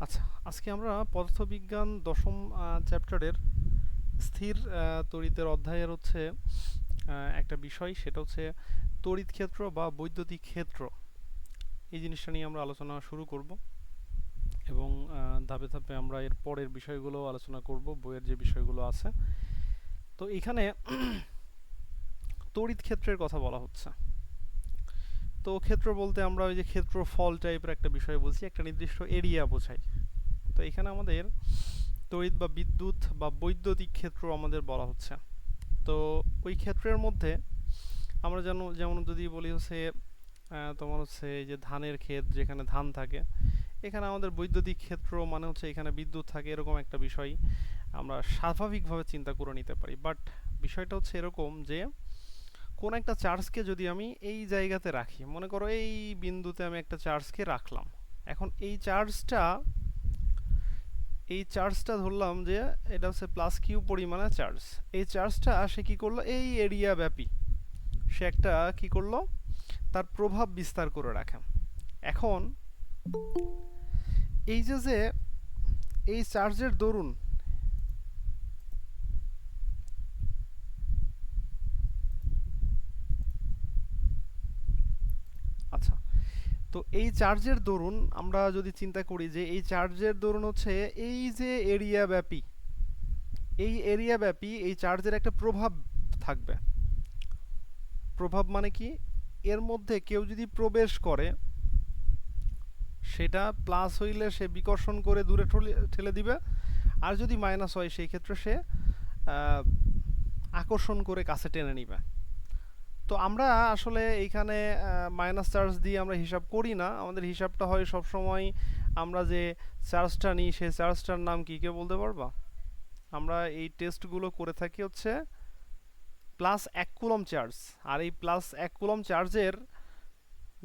আচ্ছা আজকে আমরা পদার্থবিজ্ঞান দশম চ্যাপ্টারের স্থির তড়িতের অধ্যায়ের হচ্ছে একটা বিষয়, সেটা হচ্ছে তড়িৎ ক্ষেত্র বা বৈদ্যুতিক ক্ষেত্র। এই জিনিসটা নিয়ে আমরা আলোচনা শুরু করব এবং ধাপে ধাপে আমরা এর পরের বিষয়গুলো আলোচনা করব, বইয়ের যে বিষয়গুলো আছে। তো এখানে তড়িৎ ক্ষেত্রের কথা বলা হচ্ছে। তো ক্ষেত্র বলতে আমরা ওই যে ক্ষেত্রফল টাইপের একটা বিষয় বলছি, একটা নির্দিষ্ট এরিয়া বোঝাই। তো এখানে আমাদের তড়িৎ বা বিদ্যুৎ বা বৈদ্যুতিক ক্ষেত্র আমাদের বলা হচ্ছে। তো ওই ক্ষেত্রের মধ্যে আমরা যেন, যেমন যদি বলি হচ্ছে তোমার হচ্ছে যে ধানের ক্ষেত যেখানে ধান থাকে, এখানে আমাদের বৈদ্যুতিক ক্ষেত্র মানে হচ্ছে এখানে বিদ্যুৎ থাকে, এরকম একটা বিষয় আমরা স্বাভাবিকভাবে চিন্তা করে নিতে পারি। বাট বিষয়টা হচ্ছে এরকম যে কোন একটা চার্জকে যদি আমি এই জায়গাতে রাখি, মনে করো এই বিন্দুতে আমি একটা চার্জকে রাখলাম। এখন এই চার্জটা এই চার্জটা ধরলাম যে এটা হচ্ছে প্লাস কিউ পরিমাণে চার্জ। এই চার্জটা সে কী করল? এই এরিয়া ব্যাপী সে একটা কি করল? তার প্রভাব বিস্তার করে রাখে। এখন এই যে যে এই চার্জের দরুন আচ্ছা তো এই চার্জের দরুন আমরা যদি চিন্তা করি যে এই চার্জের দরুন হচ্ছে এই যে এরিয়া ব্যাপী, এই এরিয়া ব্যাপী এই চার্জের একটা প্রভাব থাকবে। প্রভাব মানে কি? এর মধ্যে কেউ যদি প্রবেশ করে, সেটা প্লাস হইলে সে বিকর্ষণ করে দূরে ঠলে- দিবে। আর যদি মাইনাস হয়, সেই ক্ষেত্রে সে আকর্ষণ করে কাছে টেনে নিবে। তো আমরা আসলে এইখানে মাইনাস চার্জ দিয়ে আমরা হিসাব করি না। আমাদের হিসাবটা হয় সব সময় আমরা যে চার্জটা নিই সেই চার্জটার নাম কি কেউ বলতে পারবা? আমরা এই টেস্টগুলো করে থাকি হচ্ছে প্লাস এক কুলম চার্জ আর এই প্লাস এক কুলম চার্জের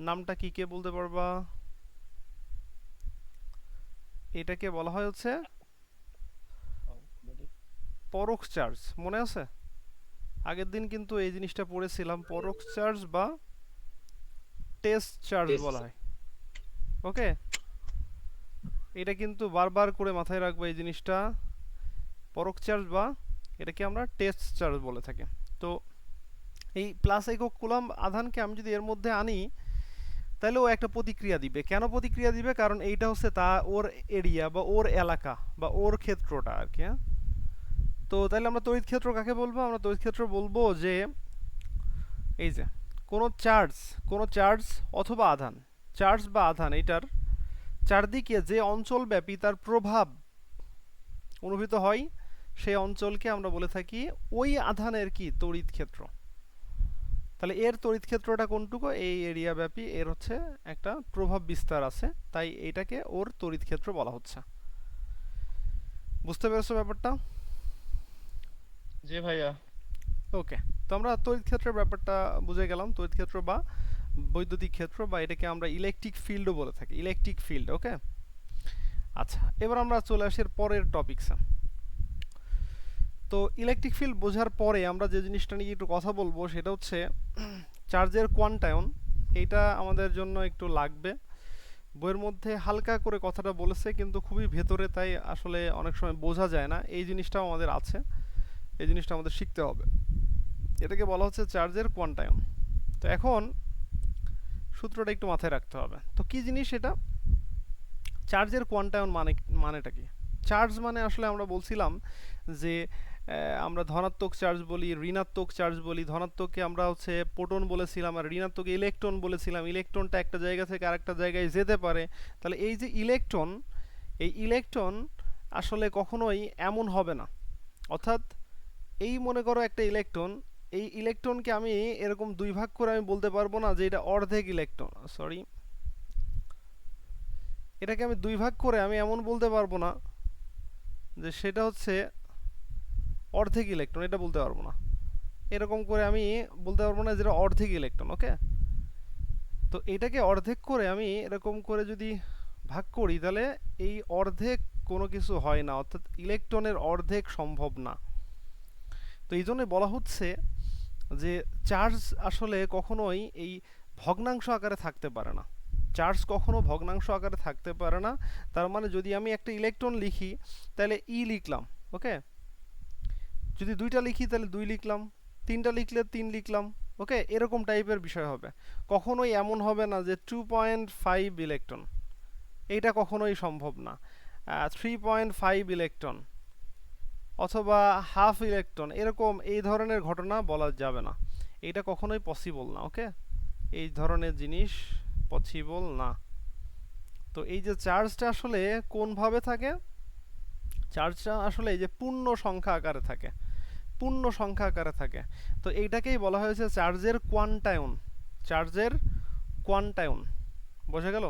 নামটা কি কে বলতে পারবা? এটাকে বলা হয় হচ্ছে পরোক্ষ চার্জ মনে আছে? আগের দিন কিন্তু এই জিনিসটা পড়েছিলাম পরোক্ষ চার্জ বা টেস্ট চার্জ বলা হয়। ওকে এটা কিন্তু বারবার করে মাথায় রাখব এই জিনিসটা। পরোক্ষ চার্জ বা এটাকে আমরা টেস্ট চার্জ বলে থাকি। তো এই প্লাস একক কুলাম আধানকে আমি যদি এর মধ্যে আনি তাহলে ও একটা প্রতিক্রিয়া দিবে। কেন প্রতিক্রিয়া দিবে? কারণ এইটা হচ্ছে তা ওর এরিয়া বা ওর এলাকা বা ওর ক্ষেত্রটা আর কি হ্যাঁ? তো তাহলে আমরা তড়িৎ ক্ষেত্র কাকে বলব? আমরা তড়িৎ ক্ষেত্র বলব যে, এই যে, কোনো চার্জ কোনো চার্জ অথবা আধান, চার্জ বা আধান এটার চারদিকে যে অঞ্চলব্যাপী তার প্রভাব অনুভূত হয়, সেই অঞ্চলকে আমরা বলে থাকি ওই আধানের কি? তড়িৎ ক্ষেত্র। তাহলে এর তড়িৎ ক্ষেত্রটা কোনটুকু? এই এরিয়া ব্যাপী এর হচ্ছে একটা প্রভাব বিস্তার আছে, তাই এটাকে ওর তড়িৎ ক্ষেত্র বলা হচ্ছে। বুঝতে পেরেছ ব্যাপারটা? জি ভাইয়া। ওকে, তো আমরা তড়িৎ ক্ষেত্রের ব্যাপারটা বুঝে গেলাম। তড়িৎ ক্ষেত্র বা বৈদ্যুতিক ক্ষেত্র বা এটাকে আমরা ইলেকট্রিক ফিল্ডও বলে থাকি ইলেকট্রিক ফিল্ড ওকে? আচ্ছা এবার আমরা চলে আসি পরের টপিকসে তো ইলেকট্রিক ফিল্ড বোঝার পরে আমরা যে জিনিসটা নিয়ে একটু কথা বলব সেটা হচ্ছে চার্জের কোয়ান্টায়ন এইটা আমাদের জন্য একটু লাগবে। বইয়ের মধ্যে হালকা করে কথাটা বলেছে, কিন্তু খুবই ভেতরে তাই আসলে অনেক সময় বোঝা যায় না। এই জিনিসটাও আমাদের আছে। এই জিনিসটা আমাদের শিখতে হবে। এটাকে বলা হচ্ছে চার্জের কোয়ান্টায়ন তো এখন সূত্রটা একটু মাথায় রাখতে হবে। তো কি জিনিস এটা? চার্জের কোয়ান্টায়ন মানে মানেটা কি? চার্জ মানে আসলে আমরা বলছিলাম যে আমরা ধনাত্মক চার্জ বলি, ঋণাত্মক চার্জ বলি। ধনাত্মককে আমরা হচ্ছে প্রোটন বলেছিলাম আর ঋণাত্মক ইলেকট্রন বলেছিলাম। ইলেকট্রনটা একটা জায়গা থেকে আরেকটা জায়গায় যেতে পারে। তাহলে এই যে ইলেকট্রন, এই ইলেকট্রন আসলে কখনোই এমন হবে না। অর্থাৎ এই মনে করো একটা ইলেকট্রন এই ইলেকট্রনকে আমি এরকম দুই ভাগ করে আমি বলতে পারব না যে এটা অর্ধেক ইলেকট্রন সরি এটাকে আমি দুই ভাগ করে আমি এমন বলতে পারব না যে সেটা হচ্ছে অর্ধেক ইলেকট্রন এটা বলতে পারব না। এরকম করে আমি বলতে পারব না যেটা অর্ধেক ইলেকট্রন ওকে তো এটাকে অর্ধেক করে আমি এরকম করে যদি ভাগ করি, তাহলে এই অর্ধেক কোনো কিছু হয় না, অর্থাৎ ইলেকট্রনের অর্ধেক সম্ভব না। তো এই জন্যই বলা হচ্ছে যে চার্জ আসলে কখনোই এই ভগ্নাংশ আকারে থাকতে পারে না। চার্জ কখনো ভগ্নাংশ আকারে থাকতে পারে না। তার মানে যদি আমি একটা ইলেকট্রন লিখি, তাহলে ই লিখলাম, ওকে? যদি দুইটা লিখি, তাহলে দুই লিখলাম, তিনটা লিখলে তিন লিখলাম, ওকে? এরকম টাইপের বিষয় হবে। কখনোই এমন হবে না যে টু পয়েন্ট ফাইভ ইলেকট্রন এইটা কখনোই সম্ভব না। থ্রি পয়েন্ট ফাইভ ইলেকট্রন অথবা হাফ ইলেকট্রন এরকম এই ধরনের ঘটনা বলা যাবে না। এটা কখনোই পসিবল না ওকে এই ধরনের জিনিস পসিবল না। তো এই যে চার্জটা আসলে কোনভাবে থাকে? চার্জটা আসলে এই যে পূর্ণ সংখ্যা আকারে থাকে। পূর্ণ সংখ্যা আকারে থাকে। তো এইটাকেই বলা হয়েছে চার্জের কোয়ান্টায়ন চার্জের কোয়ান্টায়ন বোঝা গেল?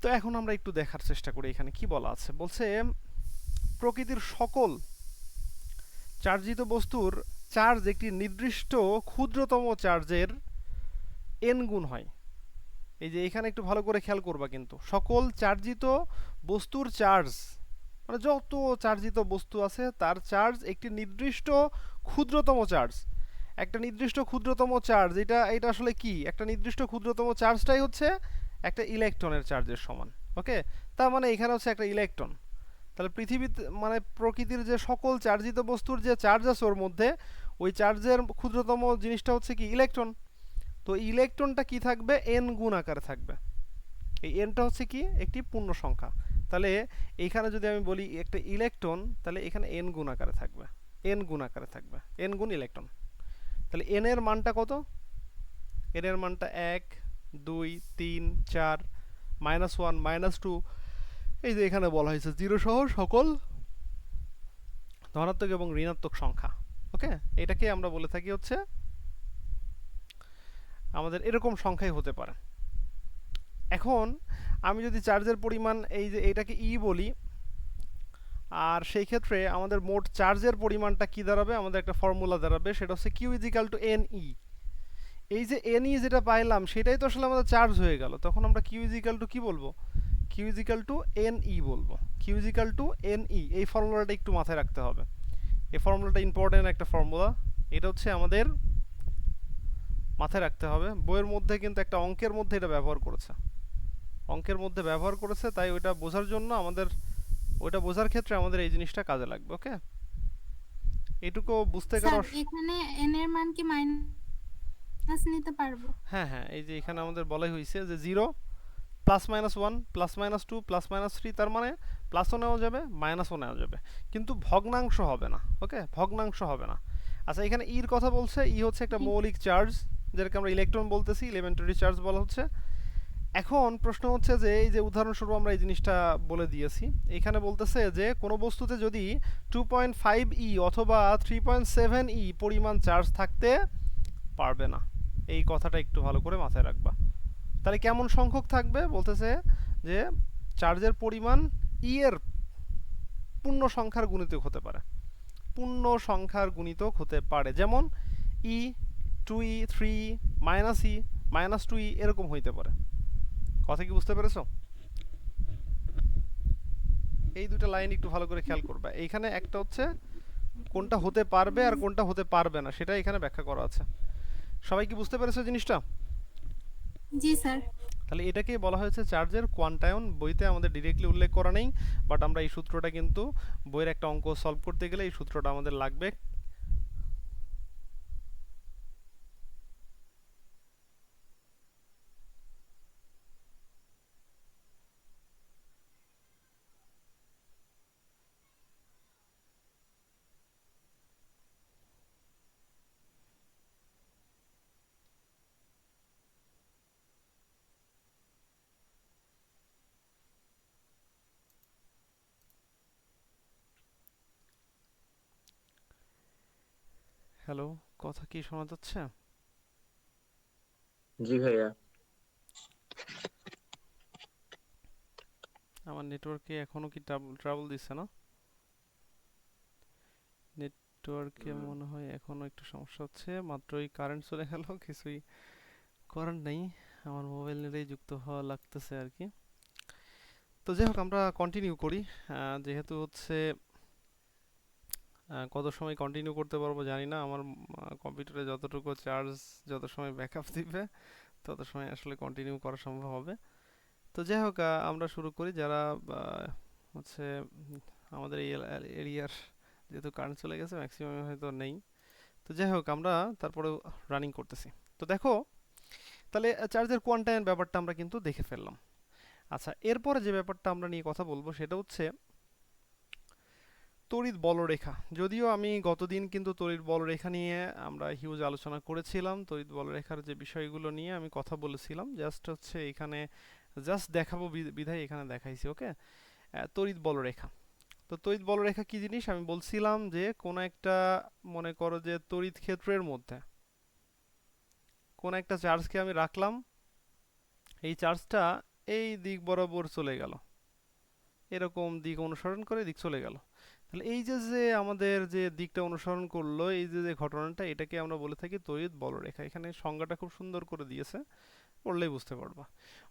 তো এখন আমরা একটু দেখার চেষ্টা করি এখানে কি বলা আছে। বলছে প্রকৃতির সকল চার্জিত বস্তুর চার্জ একটি নির্দিষ্ট ক্ষুদ্রতম চার্জের এন গুণ হয়। এই যে এখানে একটু ভালো করে খেয়াল করবা কিন্তু। সকল চার্জিত বস্তুর চার্জ মানে যত চার্জিত বস্তু আছে, তার চার্জ একটি নির্দিষ্ট ক্ষুদ্রতম চার্জ। একটা নির্দিষ্ট ক্ষুদ্রতম চার্জ, এটা এটা আসলে কি? একটা নির্দিষ্ট ক্ষুদ্রতম চার্জটাই হচ্ছে একটা ইলেকট্রনের চার্জের সমান, ওকে? তার মানে এখানে হচ্ছে একটা ইলেকট্রন। তাহলে পৃথিবীতে মানে প্রকৃতির যে সকল চার্জিত বস্তুর যে চার্জ আছে ওর মধ্যে, ওই চার্জের ক্ষুদ্রতম জিনিসটা হচ্ছে কি? ইলেকট্রন। তো ইলেকট্রনটা কি থাকবে? এন গুণ আকারে থাকবে। এই এনটা হচ্ছে কি? একটি পূর্ণ সংখ্যা। তাহলে এইখানে যদি আমি বলি একটা ইলেকট্রন, তাহলে এখানে এন গুণ আকারে থাকবে। এন গুণ আকারে থাকবে। এন গুণ ইলেকট্রন। তাহলে এন এর মানটা কত? এন এর মানটা এক, দুই, তিন, চার মাইনাস ওয়ান মাইনাস টু এই যে এখানে বলা হয়েছে জিরো সহ সকল ধনাত্মক এবং ঋণাত্মক সংখ্যা, ওকে? এটাকে আমরা বলে থাকি হচ্ছে আমাদের এরকম সংখ্যাই হতে পারে। এখন আমি যদি চার্জের পরিমাণ এই যে এটাকে ই বলি, আর সেই ক্ষেত্রে আমাদের মোট চার্জের পরিমাণটা কি দাঁড়াবে? আমাদের একটা ফর্মুলা দাঁড়াবে, সেটা হচ্ছে Q equal to n e এই যে এন ই যেটা পাইলাম, সেটাই তো আসলে আমাদের চার্জ হয়ে গেল। তখন আমরা কিউ ইজিক্যাল টু কি বলব? Q equal to n e বলব। Q equal to n e এই ফর্মুলাটা একটু মাথায় রাখতে হবে। এই ফর্মুলাটা ইম্পর্টেন্ট একটা ফর্মুলা এটা হচ্ছে আমাদের মাথায় রাখতে হবে। বইয়ের মধ্যে কিন্তু একটা অঙ্কের মধ্যে এটা ব্যবহার করেছে। অঙ্কের মধ্যে ব্যবহার করেছে তাই ওইটা বোঝার জন্য আমাদের ওইটা বোঝার ক্ষেত্রে আমাদের এই জিনিসটা কাজে লাগবে ওকে? এটুকু বুঝতে স্যার এখানে n এর মান কি মাইনাস নিতে পারব? হ্যাঁ হ্যাঁ এই যে এখানে আমাদের বলাই হয়েছে যে zero plus minus one plus minus two plus minus three তার মানে প্লাসও নেওয়া যাবে মাইনাসও নেওয়া যাবে। কিন্তু ভগ্নাংশ হবে না ওকে ভগ্নাংশ হবে না। আচ্ছা এখানে ইর কথা বলছে ই হচ্ছে একটা। মৌলিক চার্জ যেটাকে আমরা ইলেকট্রন বলতেছি ইলেমেন্টারি চার্জ বলা হচ্ছে। এখন প্রশ্ন হচ্ছে যে এই যে উদাহরণস্বরূপ আমরা এই জিনিসটা বলে দিয়েছি এখানে বলতেছে যে কোনো বস্তুতে যদি টু পয়েন্ট ফাইভ ই অথবা থ্রি পয়েন্ট সেভেন ই পরিমাণ চার্জ থাকতে পারবে না। এই কথাটা একটু ভালো করে মাথায় রাখবা। তাহলে কেমন সংখ্যক থাকবে? বলতেছে যে চার্জের পরিমাণ ই এর পূর্ণ সংখ্যার গুণিতক হতে পারে। পূর্ণ সংখ্যার গুণিতক হতে পারে। যেমন e two e three minus e minus two e এরকম হইতে পারে। কথা কি বুঝতে পেরেছ? এই দুটো লাইন একটু ভালো করে খেয়াল করবে। এইখানে একটা হচ্ছে কোনটা হতে পারবে আর কোনটা হতে পারবে না, সেটা এখানে ব্যাখ্যা করা আছে। সবাই কি বুঝতে পেরেছ জিনিসটা? জি, স্যার। তাহলে এটাকে বলা হয়েছে চার্জের কোয়ান্টায়ন। বইতে আমাদের ডিরেক্টলি উল্লেখ করা নেই বাট আমরা এই সূত্রটা কিন্তু বইয়ের একটা অঙ্ক সলভ করতে গেলে এই সূত্রটা আমাদের লাগবে। হ্যালো কথা কি শোনা যাচ্ছে? জি ভাইয়া। আমার নেটওয়ার্কে এখনও কি ট্রাবল দিচ্ছে না? নেটওয়ার্কে মনে হয় এখনও একটু সমস্যা হচ্ছে মাত্রই কারেন্ট চলে গেল কিছুই করার নেই। আমার মোবাইল নিলেই যুক্ত হওয়া লাগতেছে আর কি। তো যাই হোক আমরা কন্টিনিউ করি। যেহেতু হচ্ছে কত সময় কন্টিনিউ করতে পারব জানি না। আমার কম্পিউটারে যতটুকু চার্জ যত সময় ব্যাকআপ দিবে, তত সময় আসলে কন্টিনিউ করা সম্ভব হবে। তো যাই হোক আমরা শুরু করি। যারা হচ্ছে আমাদের এই এরিয়ার যেহেতু কারেন্ট চলে গেছে ম্যাক্সিমাম হয়তো নেই। তো যাই হোক, আমরা তারপরেও রানিং করতেছি। তো দেখো, তাহলে চার্জের কোয়ান্টাইন ব্যাপারটা আমরা কিন্তু দেখে ফেললাম। আচ্ছা এরপরে যে ব্যাপারটা আমরা নিয়ে কথা বলব, সেটা হচ্ছে তড়িৎ বলরেখা। যদিও আমি গতদিন কিন্তু তড়িৎ বলরেখা নিয়ে আমরা হিউজ আলোচনা করেছিলাম। তড়িৎ বলরেখার যে বিষয়গুলো নিয়ে আমি কথা বলেছিলাম জাস্ট হচ্ছে এখানে জাস্ট দেখাবো বিধায় এখানে দেখাইছি ওকে তড়িৎ বলরেখা। তো তড়িৎ বলরেখা কি জিনিস? আমি বলছিলাম যে কোনো একটা মনে করো যে তড়িৎ ক্ষেত্রের মধ্যে কোন একটা চার্জকে আমি রাখলাম, এই চার্জটা এই দিক বরাবর চলে গেল। এরকম দিক অনুসরণ করে দিক চলে গেল। তাহলে এই যে যে আমাদের যে দিকটা অনুসরণ করল, এই যে যে ঘটনাটা, এটাকে আমরা বলে থাকি তড়িৎ বলরেখা। এখানে সংজ্ঞাটা খুব সুন্দর করে দিয়েছে, পড়লেই বুঝতে পারবা।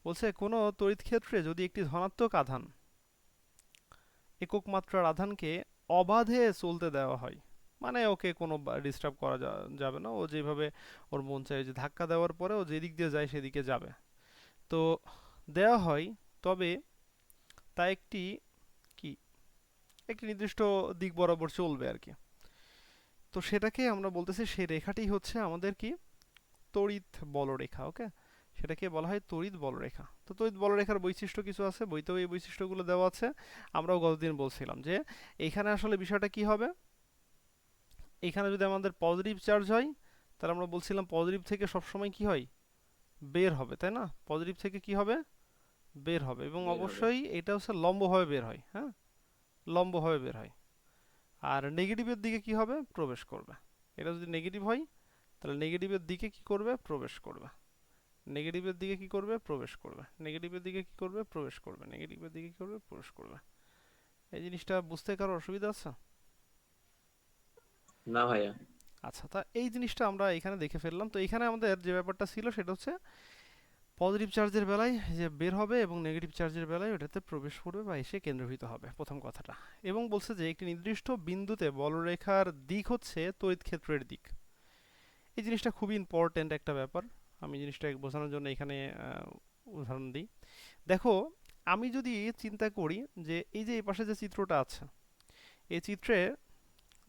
বলছে, কোনো তড়িৎ ক্ষেত্রে যদি একটি ধনাত্মক আধান একক মাত্রার আধানকে অবাধে চলতে দেওয়া হয় মানে ওকে কোনো ডিস্টার্ব করা যাবে না, ও যেভাবে ওর মন চায় যে ধাক্কা দেওয়ার পরে ও যেদিক দিয়ে যায় সেদিকে যাবে। তো দেওয়া হয়, তবে তা একটি একটি নির্দিষ্ট দিক বরাবর চলবে আর কি। তো সেটাকে আমরা বলতেছি সেই রেখাটি হচ্ছে আমাদের কি? তড়িৎ বলরেখা ওকে? সেটাকে বলা হয় তড়িৎ বলরেখা। তো তড়িৎ বলরেখার বৈশিষ্ট্য কিছু আছে? বইতেও এই বৈশিষ্ট্যগুলো দেওয়া আছে। আমরাও গতদিন বলছিলাম যে এইখানে আসলে বিষয়টা কি হবে? এখানে যদি আমাদের পজিটিভ চার্জ হয় তাহলে আমরা বলছিলাম পজিটিভ থেকে সবসময় কি হয়? বের হবে তাই না? পজিটিভ থেকে কি হবে? বের হবে এবং অবশ্যই এটা হচ্ছে লম্বভাবে বের হয় হ্যাঁ? লম্বভাবে বের হয়। আর নেগেটিভের দিকে কি হবে? প্রবেশ করবে। এটা যদি নেগেটিভ হয় তাহলে নেগেটিভের দিকে কি করবে? প্রবেশ করবে। নেগেটিভের দিকে কি করবে? প্রবেশ করবে। নেগেটিভের দিকে কি করবে? প্রবেশ করবে। নেগেটিভের দিকে কি করবে? প্রবেশ করবে। এই জিনিসটা বুঝতে কারও অসুবিধা আছে? না ভাইয়া। আচ্ছা তা এই জিনিসটা আমরা এখানে দেখে ফেললাম। তো এখানে আমাদের যে ব্যাপারটা ছিল সেটা হচ্ছে পজিটিভ চার্জের বেলায় যে বের হবে এবং নেগেটিভ চার্জের বেলায় ওটাতে প্রবেশ করবে বা এসে কেন্দ্রভূত হবে, প্রথম কথাটা। এবং বলছে যে একটি নির্দিষ্ট বিন্দুতে বলরেখার দিক হচ্ছে তড়িৎ ক্ষেত্রের দিক। এই জিনিসটা খুবই ইম্পর্ট্যান্ট একটা ব্যাপার। আমি জিনিসটা বোঝানোর জন্য এখানে উদাহরণ দিই। দেখো, আমি যদি চিন্তা করি যে এই যে এই পাশে যে চিত্রটা আছে, এই চিত্রে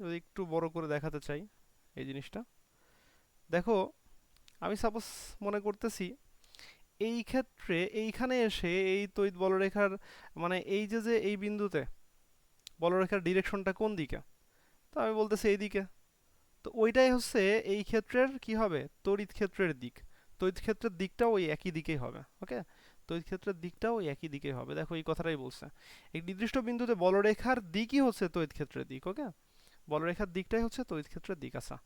যদি একটু বড় করে দেখাতে চাই এই জিনিসটা। দেখো, আমি সাপোজ মনে করতেছি এই ক্ষেত্রে এইখানে এসে এই তড়িৎ বলরেখার মানে এই যে যে এই বিন্দুতে বলরেখার ডিরেকশনটা কোন দিকে? তো আমি বলতেছি এই দিকে তো ওইটাই হচ্ছে এই ক্ষেত্রের কি হবে? তড়িৎ ক্ষেত্রের দিক। তড়িৎ ক্ষেত্রের দিকটাও ওই একই দিকেই হবে, ওকে? তড়িৎ ক্ষেত্রের দিকটাও ওই একই দিকেই হবে। দেখো এই কথাটাই বলছে। এই নির্দিষ্ট বিন্দুতে বলরেখার দিকই হচ্ছে তড়িৎ ক্ষেত্রের দিক, ওকে? বলরেখার দিকটাই হচ্ছে তড়িৎ ক্ষেত্রের দিক। আচ্ছা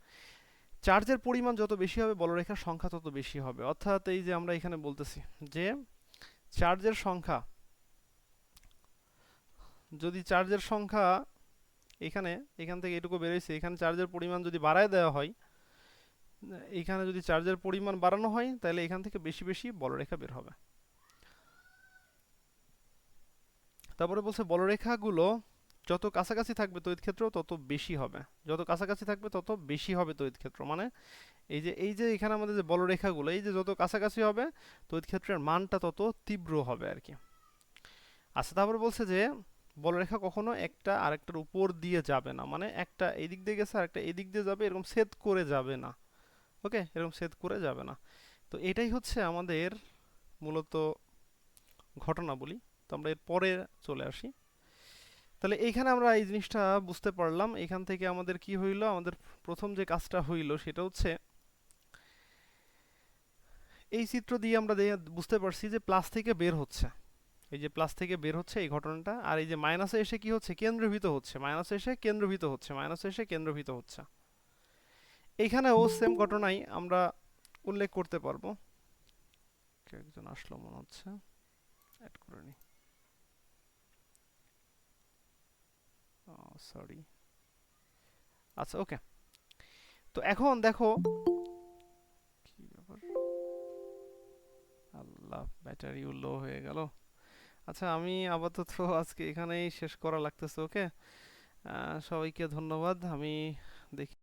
চার্জের পরিমাণ যত বেশি হবে, বলরেখার সংখ্যা তত বেশি হবে। অর্থাৎ এই যে আমরা এখানে বলতেছি যে চার্জের সংখ্যা, যদি চার্জের সংখ্যা এখানে, এখান থেকে এটুকু বেরোইছে, এখানে চার্জের পরিমাণ যদি বাড়ায় দেওয়া হয়, এখানে যদি চার্জের পরিমাণ বাড়ানো হয়, তাহলে এখান থেকে বেশি বেশি বলরেখা বের হবে। তারপরে বলছে বলরেখাগুলো যত কাছাকাছি থাকবে তড়িৎ ক্ষেত্র তত বেশি হবে। যত কাছাকাছি থাকবে তত বেশি হবে তড়িৎ ক্ষেত্র। মানে এই যে এই যে এখানে আমাদের যে বলরেখাগুলো, এই যে যত কাছাকাছি হবে তড়িৎ ক্ষেত্রের মানটা তত তীব্র হবে আর কি। আচ্ছা তারপরে বলছে যে বলরেখা কখনো একটা আরেকটার উপর দিয়ে যাবে না। মানে একটা এদিক দিয়ে গেছে, আরেকটা এই দিক দিয়ে যাবে, এরকম সেদ করে যাবে না। ওকে? এরকম সেদ করে যাবে না। তো এটাই হচ্ছে আমাদের মূলত ঘটনা বলি। তো আমরা এর পরে চলে আসি। তাহলে এইখানে আমরা এই জিনিসটা বুঝতে পারলাম। এখান থেকে আমাদের কি হইল? আমাদের প্রথম যে কাজটা হইল সেটা হচ্ছে এই চিত্র দিয়ে আমরা বুঝতে পারছি যে প্লাস থেকে বের হচ্ছে। এই যে প্লাস থেকে বের হচ্ছে এই ঘটনাটা। আর এই যে মাইনাসে এসে কি হচ্ছে? কেন্দ্রভূত হচ্ছে। মাইনাসে এসে কেন্দ্রভূত হচ্ছে। মাইনাসে এসে কেন্দ্রভূত হচ্ছে। এইখানেও সেম ঘটনাই আমরা উল্লেখ করতে পারব। একজন আসলো মনে হচ্ছে। অ্যাড করে নি। সরি আচ্ছা ওকে তো এখন দেখো কি ব্যাপার? আল্লাহ ব্যাটারিও লো হয়ে গেল। আচ্ছা আমি আপাতত আজকে এখানেই শেষ করা লাগতেছে ওকে সবাইকে ধন্যবাদ। আমি দেখি